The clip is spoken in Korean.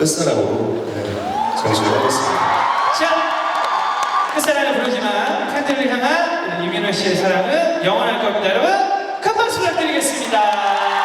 끝사랑으로 네, 정식을 하겠습니다. 자, 끝사랑을 부르지만 팬들을 향한 이민호 씨의 사랑은 영원할 겁니다. 여러분, 큰 박수 부탁드리겠습니다.